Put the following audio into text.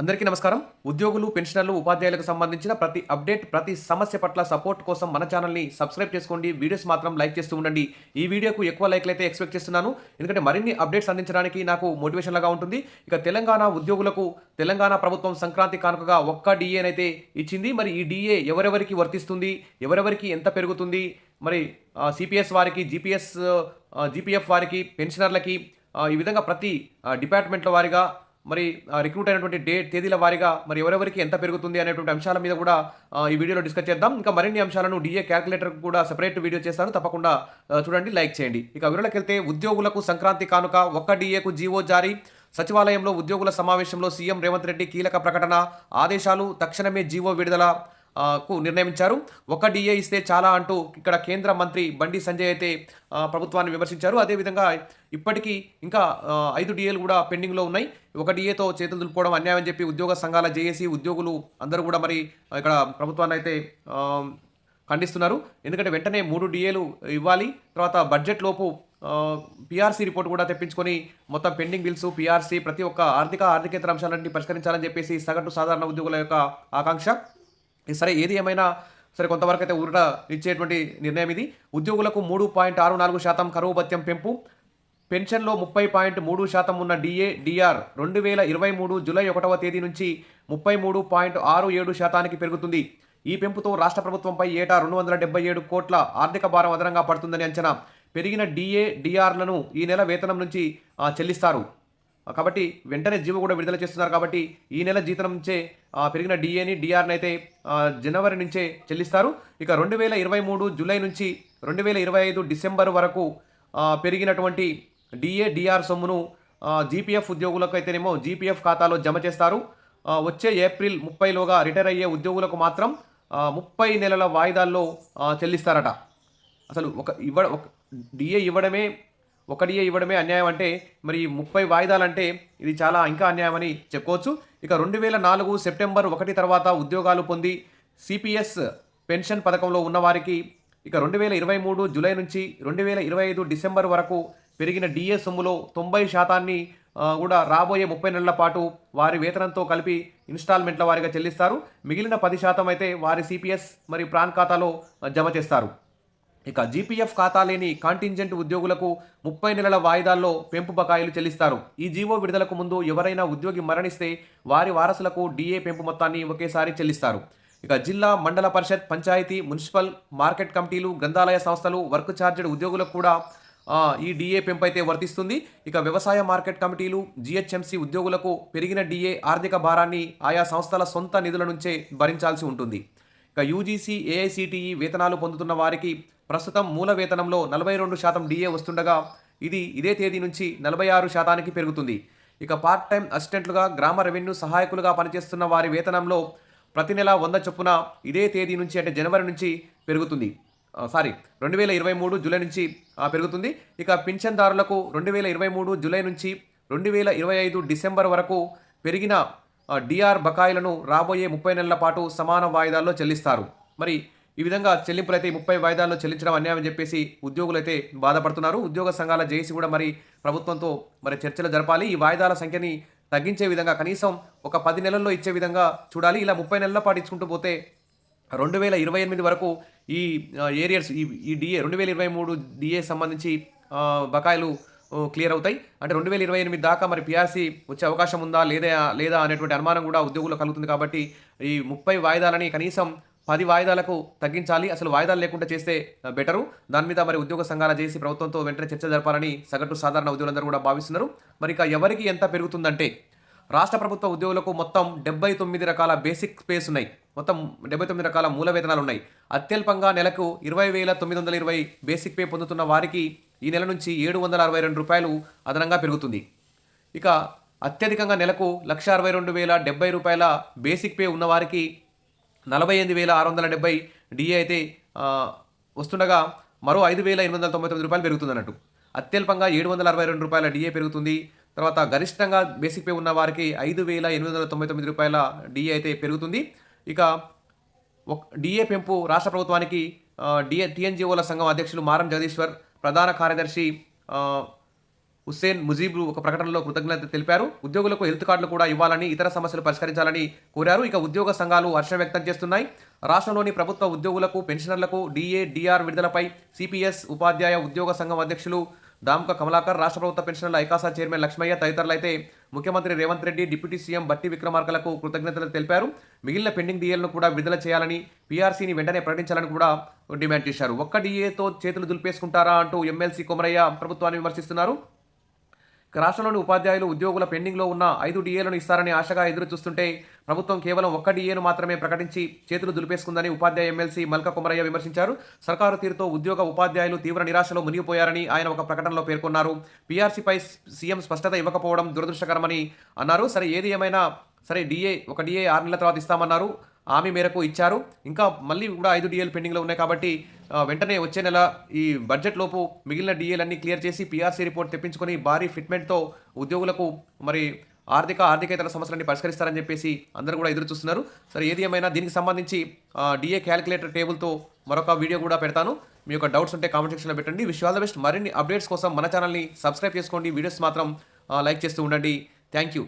అందరికీ నమస్కారం. ఉద్యోగులు పెన్షనర్లు ఉపాధ్యాయులకు సంబంధించిన ప్రతి అప్డేట్ ప్రతి సమస్య పట్ల సపోర్ట్ కోసం మన ఛానల్ని సబ్స్క్రైబ్ చేసుకోండి. వీడియోస్ మాత్రం లైక్ చేస్తూ ఉండండి. ఈ వీడియోకు ఎక్కువ లైక్లు అయితే ఎక్స్పెక్ట్ చేస్తున్నాను. ఎందుకంటే మరిన్ని అప్డేట్స్ అందించడానికి నాకు మోటివేషన్ లాగా ఉంటుంది. ఇక తెలంగాణ ఉద్యోగులకు తెలంగాణ ప్రభుత్వం సంక్రాంతి కానుకగా ఒక్క డిఏనైతే ఇచ్చింది. మరి ఈ డిఏ ఎవరెవరికి వర్తిస్తుంది? ఎవరెవరికి ఎంత పెరుగుతుంది? మరి సిపిఎస్ వారికి జీపీఎస్ జీపీఎఫ్ వారికి పెన్షనర్లకి ఈ విధంగా ప్రతి డిపార్ట్మెంట్ల వారిగా మరి రిక్రూట్ అయినటువంటి డేట్ తేదీల వారీగా మరి ఎవరెవరికి ఎంత పెరుగుతుంది అనేటువంటి అంశాల మీద కూడా ఈ వీడియోలో డిస్కస్ చేద్దాం. ఇంకా మరిన్ని అంశాలను డిఏ క్యాలిక్యులేటర్ కూడా సెపరేట్ వీడియో చేస్తాను. తప్పకుండా చూడండి లైక్ చేయండి. ఇక వివరాలకు వెళ్తే ఉద్యోగులకు సంక్రాంతి కానుక ఒక్క డిఏకు జీవో జారీ. సచివాలయంలో ఉద్యోగుల సమావేశంలో సీఎం రేవంత్ రెడ్డి కీలక ప్రకటన ఆదేశాలు తక్షణమే జీవో విడుదల. కు నిర్ణయించారు. ఒక డిఏ ఇస్తే చాలా అంటూ ఇక్కడ కేంద్ర మంత్రి బండి సంజయ్ అయితే ప్రభుత్వాన్ని విమర్శించారు. అదేవిధంగా ఇప్పటికీ ఇంకా ఐదు డిఏలు కూడా పెండింగ్లో ఉన్నాయి. ఒక డిఏతో చేతులు దులుపుకోవడం అన్యాయం అని చెప్పి ఉద్యోగ సంఘాల జేఏసీ ఉద్యోగులు అందరూ కూడా మరి ఇక్కడ ప్రభుత్వాన్ని అయితే ఖండిస్తున్నారు. ఎందుకంటే వెంటనే మూడు డిఏలు ఇవ్వాలి. తర్వాత బడ్జెట్ లోపు పిఆర్సీ రిపోర్ట్ కూడా తెప్పించుకొని మొత్తం పెండింగ్ బిల్స్ పిఆర్సీ ప్రతి ఒక్క ఆర్థిక ఆర్థికేతర అంశాలన్నీ పరిష్కరించాలని చెప్పేసి సగటు సాధారణ ఉద్యోగుల యొక్క ఆకాంక్ష. సరే ఏది ఏమైనా సరే కొంతవరకు అయితే ఊరట ఇచ్చేటువంటి నిర్ణయం ఇది. ఉద్యోగులకు మూడు పాయింట్ ఆరు నాలుగు శాతం కరువు భత్యం పెంపు. పెన్షన్లో ముప్పై పాయింట్ మూడు శాతం ఉన్న డిఏ డిఆర్ రెండు వేల ఇరవై మూడు జూలై ఒకటవ తేదీ నుంచి ముప్పై మూడు పాయింట్ ఆరు ఏడు శాతానికి పెరుగుతుంది. ఈ పెంపుతో రాష్ట్ర ప్రభుత్వంపై ఏటా రెండు వందల డెబ్బై ఏడు కోట్ల ఆర్థిక భారం అదనంగా పడుతుందని అంచనా. పెరిగిన డిఏ డిఆర్లను ఈ నెల వేతనం నుంచి చెల్లిస్తారు. కాబట్టి వెంటనే జీవో కూడా విడుదల చేస్తున్నారు కాబట్టి ఈ నెల జీతం నుంచే పెరిగిన డిఏని డిఆర్ని అయితే జనవరి నుంచే చెల్లిస్తారు. ఇక రెండు వేల ఇరవై మూడు జూలై నుంచి రెండు వేల ఇరవై ఐదు డిసెంబర్ వరకు పెరిగినటువంటి డిఏ డిఆర్ సొమ్మును జీపీఎఫ్ ఉద్యోగులకు అయితేనేమో జీపీఎఫ్ ఖాతాలో జమ చేస్తారు. వచ్చే ఏప్రిల్ ముప్పైలోగా రిటైర్ అయ్యే ఉద్యోగులకు మాత్రం ముప్పై నెలల వాయిదాల్లో చెల్లిస్తారట. అసలు ఒక ఇవ్వ ఒక డిఏ ఇవ్వడమే ఒకటియే ఇవ్వడమే అన్యాయం అంటే మరి ముప్పై వాయిదాలంటే ఇది చాలా ఇంకా అన్యాయమని చెప్పుకోవచ్చు. ఇక రెండు వేల నాలుగు సెప్టెంబర్ ఒకటి తర్వాత ఉద్యోగాలు పొంది సిపిఎస్ పెన్షన్ పథకంలో ఉన్నవారికి ఇక రెండు వేల ఇరవై మూడు జూలై నుంచి రెండు వేల ఇరవై ఐదు డిసెంబర్ వరకు పెరిగిన డిఏ సొమ్ములో తొంభై శాతాన్ని కూడా రాబోయే ముప్పై నెలల పాటు వారి వేతనంతో కలిపి ఇన్స్టాల్మెంట్ల వారిగా చెల్లిస్తారు. మిగిలిన పది శాతం అయితే వారి సిపిఎస్ మరి ప్రాన్ ఖాతాలో జమ చేస్తారు. ఇక జీపీఎఫ్ ఖాతా లేని కాంటింజెంట్ ఉద్యోగులకు ముప్పై నెలల వాయిదాల్లో పెంపు బకాయిలు చెల్లిస్తారు. ఈ జీవో విడుదలకు ముందు ఎవరైనా ఉద్యోగి మరణిస్తే వారి వారసులకు డిఏ పెంపు మొత్తాన్ని ఒకేసారి చెల్లిస్తారు. ఇక జిల్లా మండల పరిషత్ పంచాయతీ మున్సిపల్ మార్కెట్ కమిటీలు గ్రంథాలయ సంస్థలు వర్క్ ఛార్జెడ్ ఉద్యోగులకు కూడా ఈ డిఏ పెంపు అయితే వర్తిస్తుంది. ఇక వ్యవసాయ మార్కెట్ కమిటీలు జిహెచ్ఎంసీ ఉద్యోగులకు పెరిగిన డిఏ ఆర్థిక భారాన్ని ఆయా సంస్థల సొంత నిధుల నుంచే భరించాల్సి ఉంటుంది. ఇక యూజీసీ ఏఐసిటిఈ వేతనాలు పొందుతున్న వారికి ప్రస్తుతం మూల వేతనంలో నలభై రెండు శాతం డిఏ వస్తుండగా ఇది ఇదే తేదీ నుంచి నలభై ఆరు శాతానికి పెరుగుతుంది. ఇక పార్ట్ టైం అసిస్టెంట్లుగా గ్రామ రెవెన్యూ సహాయకులుగా పనిచేస్తున్న వారి వేతనంలో ప్రతి నెల వంద చొప్పున ఇదే తేదీ నుంచి అంటే జనవరి నుంచి పెరుగుతుంది. సారీ రెండు వేల ఇరవై మూడు జూలై నుంచి పెరుగుతుంది. ఇక పింఛన్దారులకు రెండు వేల ఇరవై మూడు జూలై నుంచి రెండు వేల ఇరవై ఐదు డిసెంబర్ వరకు పెరిగిన డిఆర్ బకాయిలను రాబోయే ముప్పై నెలల పాటు సమాన వాయిదాల్లో చెల్లిస్తారు. మరి ఈ విధంగా చెల్లింపులు అయితే ముప్పై వాయిదాల్లో చెల్లించడం అన్యాయం చెప్పేసి ఉద్యోగులు అయితే బాధపడుతున్నారు. ఉద్యోగ సంఘాల జేసీ కూడా మరి ప్రభుత్వంతో మరి చర్చలు జరపాలి. ఈ వాయిదాల సంఖ్యని తగ్గించే విధంగా కనీసం ఒక పది నెలల్లో ఇచ్చే విధంగా చూడాలి. ఇలా ముప్పై నెలల పాటు ఇచ్చుకుంటూ పోతే రెండు వేల ఇరవై ఎనిమిది వరకు ఈ ఏరియర్స్ ఈ ఈ డిఏ రెండు వేల ఇరవై మూడు డిఏ సంబంధించి బకాయిలు క్లియర్ అవుతాయి. అంటే రెండు వేల ఇరవై ఎనిమిది దాకా మరి పిఆర్సీ వచ్చే అవకాశం ఉందా లేదా లేదా అనేటువంటి అనుమానం కూడా ఉద్యోగులు కలుగుతుంది కాబట్టి ఈ ముప్పై వాయిదాలని కనీసం పది వాయిదాలకు తగ్గించాలి. అసలు వాయిదాలు లేకుండా చేస్తే బెటరు. దాని మీద మరి ఉద్యోగ సంఘాల చేసి ప్రభుత్వంతో వెంటనే చర్చ జరపాలని సగటు సాధారణ ఉద్యోగులందరూ కూడా భావిస్తున్నారు. మరి ఇక ఎవరికి ఎంత పెరుగుతుందంటే రాష్ట్ర ప్రభుత్వ ఉద్యోగులకు మొత్తం డెబ్బై తొమ్మిది రకాల బేసిక్ స్పేస్ ఉన్నాయి. మొత్తం డెబ్బై తొమ్మిది రకాల మూల వేతనాలు ఉన్నాయి. అత్యల్పంగా నెలకు ఇరవై వేల తొమ్మిది వందల ఇరవై బేసిక్ పే పొందుతున్న వారికి ఈ నెల నుంచి ఏడు వందల అరవై రెండు రూపాయలు అదనంగా పెరుగుతుంది. ఇక అత్యధికంగా నెలకు లక్ష అరవై రెండు వేల డెబ్బై రూపాయల బేసిక్ పే ఉన్నవారికి నలభై ఎనిమిది వేల ఆరు వందల డెబ్బై డిఏ అయితే వస్తుండగా మరో ఐదు వేల ఎనిమిది వందల తొంభై తొమ్మిది రూపాయలు పెరుగుతుంది అన్నట్టు అత్యల్పంగా ఏడు వందల అరవై రెండు రూపాయల డిఏ పెరుగుతుంది. తర్వాత గరిష్టంగా బేసిక్ పే ఉన్న వారికి ఐదు వేల ఎనిమిది వందల తొంభై తొమ్మిది రూపాయల డిఏ అయితే పెరుగుతుంది. ఇక ఒక డిఏ పెంపు రాష్ట్ర ప్రభుత్వానికి డిఏ టీఎన్జిఓల సంఘం అధ్యక్షులు మారం జగదీశ్వర్ ప్రధాన కార్యదర్శి హుస్సేన్ ముజీబ్ ఒక ప్రకటనలో కృతజ్ఞత తెలిపారు. ఉద్యోగులకు హెల్త్ కార్డులు కూడా ఇవ్వాలని ఇతర సమస్యలు పరిష్కరించాలని కోరారు. ఇక ఉద్యోగ సంఘాలు హర్షం వ్యక్తం చేస్తున్నాయి. రాష్ట్రంలోని ప్రభుత్వ ఉద్యోగులకు పెన్షనర్లకు డిఏ డిఆర్ విడుదలపై సిపిఎస్ ఉపాధ్యాయ ఉద్యోగ సంఘం అధ్యక్షులు దామ్క కమలాకర్ రాష్ట్ర ప్రభుత్వ పెన్షనర్ల ఐకాసా చైర్మన్ లక్ష్మయ్య తదితరులైతే ముఖ్యమంత్రి రేవంత్ రెడ్డి డిప్యూటీ సీఎం బట్టి విక్రమార్కలకు కృతజ్ఞతలు తెలిపారు. మిగిలిన పెండింగ్ డిఏలను కూడా విడుదల చేయాలని పీఆర్సీని వెంటనే ప్రకటించాలని కూడా డిమాండ్ చేశారు. ఒక్క డిఏతో చేతులు దులిపేసుకుంటారా అంటూ ఎమ్మెల్సీ కొమరయ్య ప్రభుత్వాన్ని విమర్శిస్తున్నారు. రాష్ట్రంలోని ఉపాధ్యాయులు ఉద్యోగుల పెండింగ్లో ఉన్న ఐదు డిఏలను ఇస్తారని ఆశగా ఎదురు చూస్తుంటే ప్రభుత్వం కేవలం ఒక్క డిఏను మాత్రమే ప్రకటించి చేతులు దులిపేసుకుందని ఉపాధ్యాయ ఎమ్మెల్సీ మల్క కుమరయ్య విమర్శించారు. సర్కారు తీరుతో ఉద్యోగ ఉపాధ్యాయులు తీవ్ర నిరాశలో మునిగిపోయారని ఆయన ఒక ప్రకటనలో పేర్కొన్నారు. పీఆర్సీపై సీఎం స్పష్టత ఇవ్వకపోవడం దురదృష్టకరమని అన్నారు. సరే ఏది ఏమైనా సరే డిఏ ఒక డిఏ ఆరు నెలల తర్వాత ఇస్తామన్నారు. హామీ మేరకు ఇచ్చారు. ఇంకా మళ్ళీ కూడా ఐదు డిఎల్ పెండింగ్లో ఉన్నాయి కాబట్టి వెంటనే వచ్చే నెల ఈ బడ్జెట్ లోపు మిగిలిన డిఏలన్నీ క్లియర్ చేసి పీఆర్సీ రిపోర్ట్ తెప్పించుకొని భారీ ఫిట్మెంట్తో ఉద్యోగులకు మరి ఆర్థిక ఆర్థికేతర సమస్యలన్నీ పరిష్కరిస్తారని చెప్పేసి అందరూ కూడా ఎదురు చూస్తున్నారు. సరే ఏది ఏమైనా దీనికి సంబంధించి డిఏ క్యాలిక్యులేటర్ టేబుల్తో మరొక వీడియో కూడా పెడతాను. మీ యొక్క డౌట్స్ ఉంటే కామెంట్ సెక్షన్లో పెట్టండి. విష్ ఆల్ ద బెస్ట్ మరిన్ని అప్డేట్స్ కోసం మన ఛానల్ని సబ్స్క్రైబ్ చేసుకోండి. వీడియోస్ మాత్రం లైక్ చేస్తూ ఉండండి. Thank you